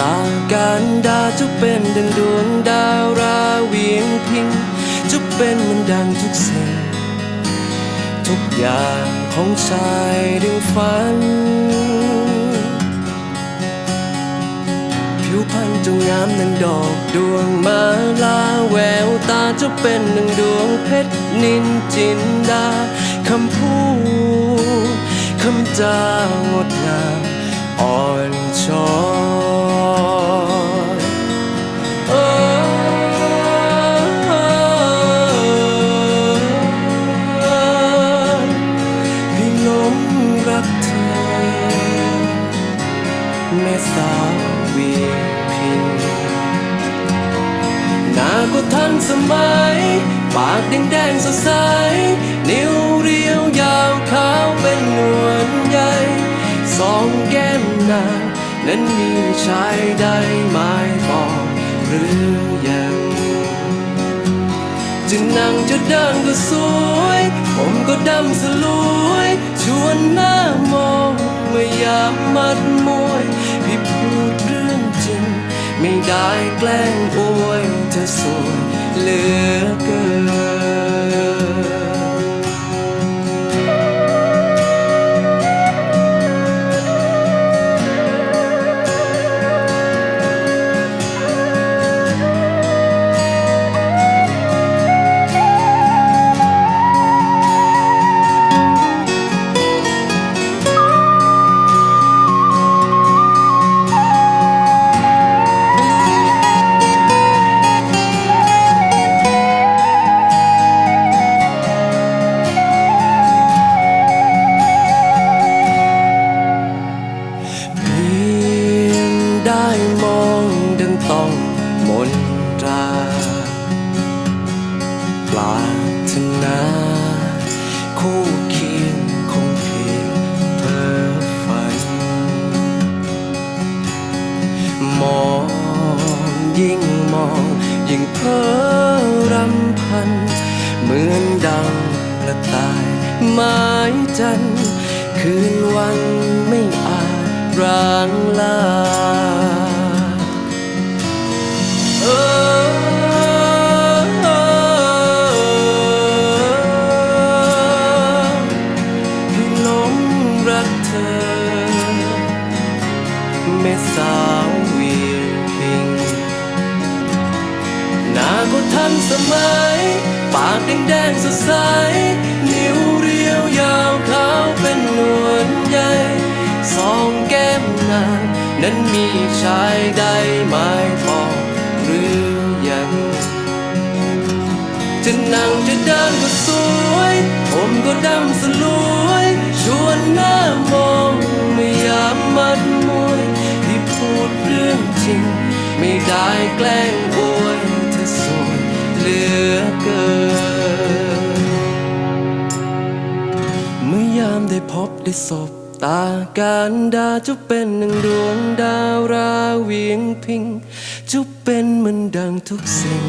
ตาการดาจะเป็นดังดวงดาวราเวียงพิงจะเป็นมันดังทุกสิ่ง ทุกอย่างของชายดึงฝัน ผิวพรรณจงงามดังดอกดวงมาลาแววตาจะเป็นดังดวงเพชรนินจินดาคำพูดคำจางดงาม แม่สาววีพิงหน้าก็ทันสมัย ปากแดงแดงสดใส นิ้วเรียวยาวขาวเป็นนวลใหญ่สองแก้มนางนั้นมีชายใดหมายปองหรือยังจะนั่งจะเดินก็สวย ผมก็ดำสลวย ชวนหน้ามอง เมื่อยามมัดมวย พี่พูดเรื่องจริง ไม่ได้แกล้งอวยเธอสวยเหลือเกิน องยิ่งเพ้อรำพัน เหมือนดังกระต่ายไม้จัน คืนวันไม่อาจร้างลา ทันสมัย ปากแดงแดงสดใส นิ้วเรียวยาวขาวเป็นนวลใหญ่สองแก้มนางนั้นมีชายใดหมายปองหรือยังจะนั่งจะเดินก็สวย ผมก็ดำสลวย ชวนหน้ามองไม่ยามมัดมวย ที่พูดเรื่องจริง ไม่ได้แกล้งอวย เหลือเกิน เมื่อยามได้พบได้สบตาการดาจะเป็นหนึ่งดวงดาวราเวียงพิงจะเป็นเหมือนดังทุกสิ่ง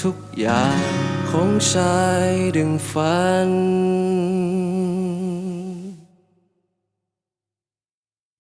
ทุกอย่างของชายดึงฝัน